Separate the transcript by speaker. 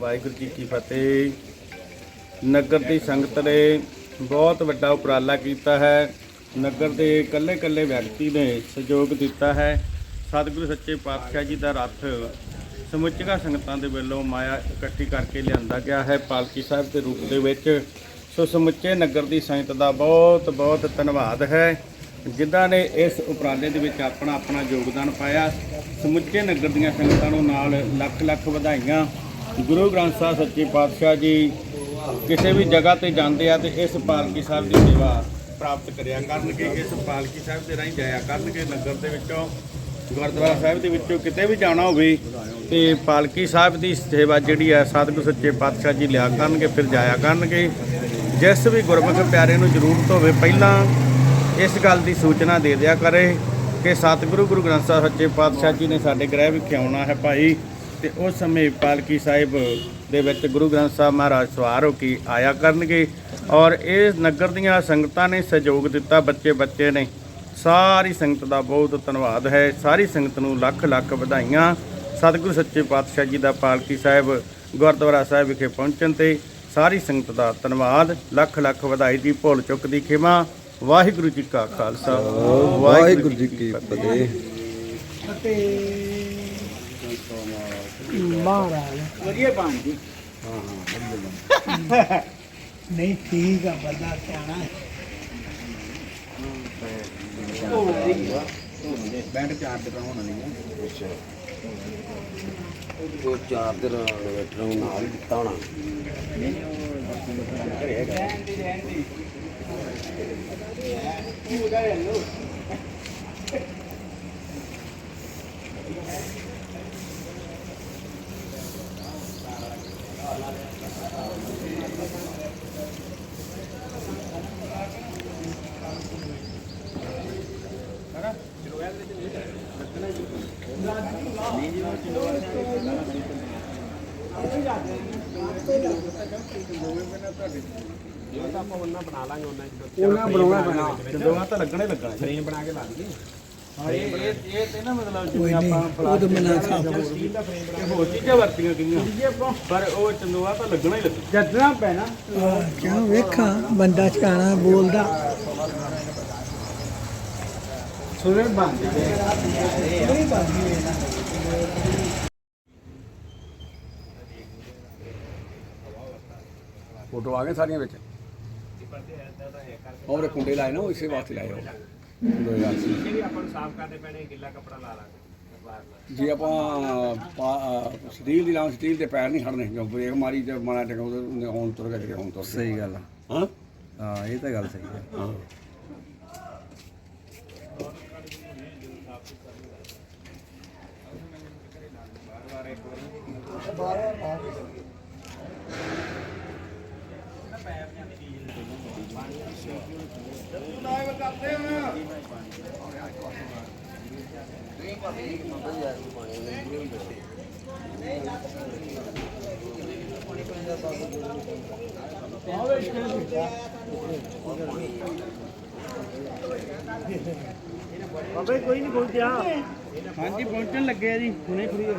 Speaker 1: ਵਾਹਿਗੁਰੂ ਜੀ ਕੀ ਫਤਿਹ। ਨਗਰ ਦੀ ਸੰਗਤ ਨੇ ਬਹੁਤ ਵੱਡਾ ਉਪਰਾਲਾ ਕੀਤਾ ਹੈ। ਨਗਰ ਦੇ ਇਕੱਲੇ ਇਕੱਲੇ ਵਿਅਕਤੀ ਨੇ ਸਹਿਯੋਗ ਦਿੱਤਾ ਹੈ। ਸਤਿਗੁਰੂ ਸੱਚੇ ਪਾਤਸ਼ਾਹ ਜੀ ਦਾ ਰੱਥ ਸਮੁੱਚੀਆਂ ਸੰਗਤਾਂ ਦੇ ਵੱਲੋਂ ਮਾਇਆ ਇਕੱਠੀ ਕਰਕੇ ਲਿਆਂਦਾ ਗਿਆ ਹੈ। ਪਾਲਕੀ ਸਾਹਿਬ ਦੇ ਰੂਪ ਦੇ ਵਿੱਚ ਸੋ ਸਮੁੱਚੇ ਨਗਰ ਦੀ ਸੰਗਤ ਦਾ ਬਹੁਤ ਬਹੁਤ ਧੰਨਵਾਦ ਹੈ। ਜਿਨ੍ਹਾਂ ਨੇ ਇਸ ਉਪਰਾਲੇ ਦੇ ਵਿੱਚ ਆਪਣਾ ਆਪਣਾ ਯੋਗਦਾਨ ਪਾਇਆ। ਸਮੁੱਚੇ ਨਗਰ ਦੀਆਂ ਸੰਗਤਾਂ ਨੂੰ ਨਾਲ ਲੱਖ ਲੱਖ ਵਧਾਈਆਂ। ਗੁਰੂ ਗ੍ਰੰਥ ਸਾਹਿਬ ਸੱਚੇ ਪਾਤਸ਼ਾਹ ਜੀ ਕਿਸੇ ਵੀ ਜਗ੍ਹਾ ਤੇ ਜਾਂਦੇ ਆ ਤੇ ਇਸ ਪਾਲਕੀ ਸਾਹਿਬ ਦੀ ਸੇਵਾ ਪ੍ਰਾਪਤ ਕਰਿਆ ਕਰਨਗੇ, ਇਸ ਪਾਲਕੀ ਸਾਹਿਬ ਦੇ ਰਾਹੀਂ ਜਾਇਆ ਕਰਨਗੇ, ਨਗਰ ਦੇ ਵਿੱਚੋਂ, ਗੁਰਦੁਆਰਾ ਸਾਹਿਬ ਦੇ ਵਿੱਚੋਂ ਕਿਤੇ ਵੀ ਜਾਣਾ ਹੋਵੇ ਤੇ ਪਾਲਕੀ ਸਾਹਿਬ ਦੀ ਸੇਵਾ ਜਿਹੜੀ ਹੈ ਸਤਿਗੁਰ ਸੱਚੇ ਪਾਤਸ਼ਾਹ ਜੀ ਲਿਆ ਕਰਨਗੇ, ਫਿਰ ਜਾਇਆ ਕਰਨਗੇ। ਜਿਸ ਵੀ ਗੁਰਮੁਖ ਪਿਆਰੇ ਨੂੰ ਜ਼ਰੂਰਤ ਹੋਵੇ, ਪਹਿਲਾਂ ਇਸ ਗੱਲ ਦੀ ਸੂਚਨਾ ਦੇ ਦਿਆ ਕਰੇ ਕਿ ਸਤਿਗੁਰੂ ਗੁਰੂ ਗ੍ਰੰਥ ਸਾਹਿਬ ਸੱਚੇ ਪਾਤਸ਼ਾਹ ਜੀ ਨੇ ਸਾਡੇ ਗ੍ਰਹਿ ਵਿਖੇ ਆਉਣਾ ਹੈ ਭਾਈ। ਤੇ ਉਸ ਸਮੇਂ ਪਾਲਕੀ ਸਾਹਿਬ ਦੇ ਵਿੱਚ ਗੁਰੂ ਗ੍ਰੰਥ ਸਾਹਿਬ ਮਹਾਰਾਜ ਸਵਾਰ ਹੋ ਕੇ ਆਇਆ ਕਰਨਗੇ ਔਰ ਇਹ ਨਗਰ ਦੀਆਂ ਸੰਗਤਾਂ ਨੇ ਸਹਿਯੋਗ ਦਿੱਤਾ ਬੱਚੇ ਬੱਚੇ ਨੇ। ਸਾਰੀ ਸੰਗਤ ਦਾ ਬਹੁਤ ਧੰਨਵਾਦ ਹੈ। ਸਾਰੀ ਸੰਗਤ ਨੂੰ ਲੱਖ ਲੱਖ ਵਧਾਈਆਂ। ਸਤਿਗੁਰੂ ਸੱਚੇ ਪਾਤਸ਼ਾਹ ਜੀ ਦਾ ਪਾਲਕੀ ਸਾਹਿਬ ਗੁਰਦੁਆਰਾ ਸਾਹਿਬ ਵਿਖੇ ਪਹੁੰਚਣ ਤੇ ਸਾਰੀ ਸੰਗਤ ਦਾ ਧੰਨਵਾਦ। ਲੱਖ ਲੱਖ ਵਧਾਈ ਦੀ ਭੁੱਲ ਚੁੱਕ ਦੀ ਖਿਮਾ। ਵਾਹਿਗੁਰੂ ਜੀ ਕਾ ਖਾਲਸਾ।
Speaker 2: ਵਾਹਿਗੁਰੂ ਜੀ ਕੀ ਫਤਿਹ।
Speaker 3: ਮਹਾਰਾਜ
Speaker 1: ਵਧੀਆ ਬਣ ਜੀ
Speaker 3: ਨਹੀਂ ਠੀਕ ਆ ਬੰਦਾ ਸਿਆਣਾ ਹੈ।
Speaker 1: ਬੈਂਡ ਚਾਰ ਤੇ ਹੋਣਾ ਨਹੀਂ
Speaker 2: ਉਹ ਚਾਰ ਦਿਨ ਨੂੰ ਨਾਲ ਹੀ ਦਿੱਤਾ ਹੋਣਾ।
Speaker 3: ਉਹਨਾਂ ਬਣਾਉਣਾ ਪੈਣਾ।
Speaker 1: ਚੰਦੋਆ ਤਾਂ ਲੱਗਣਾ ਹੀ ਲੱਗਣਾ ਫਰੇਮ ਬਣਾ ਕੇ ਲਾ ਦਈਏ
Speaker 3: ਬੰਦਾ ਚਕਾਣਾ ਬੋਲਦਾ।
Speaker 2: ਫੋਟੋ ਆ ਗਏ ਸਾਰੀਆਂ ਵਿੱਚ? ਔਰ ਕੁੰਡੇ ਲਾਏ ਨਾ ਉਹ ਇਸੇ ਵਾਸਤੇ ਲਾਏ ਹੋ
Speaker 1: 2080 ਆਪਾਂ
Speaker 2: ਜੇ ਆਪਾਂ ਪਾ- ਸਟੀਲ ਦੀ ਲਾਂ ਸਟੀਲ ਦੇ ਪੈਰ ਨਹੀਂ ਖੜਨੇ ਜੋ ਬ੍ਰੇਕ ਮਾਰੀ ਤੇ ਮਾਰਾ ਟਿਕਾਉ ਤੇ ਹੁਣ ਤੁਰ ਗਿਆ ਕਿਤੇ ਹੁਣ ਤੁਰ
Speaker 4: ਸਹੀ ਗੱਲ ਆ।
Speaker 2: ਹਾਂ?
Speaker 4: ਹਾਂ ਇਹ ਤਾਂ ਗੱਲ ਸਹੀ ਹੈ।
Speaker 2: ਹਾਂ
Speaker 1: ਬਾਬੇ ਕੋਈ ਨਹੀਂ ਪਹੁੰਚਿਆ ਹਾਂਜੀ ਪਹੁੰਚਣ ਲੱਗੇ ਆ ਜੀ ਹੁਣੇ ਖੜੀ ਹੋ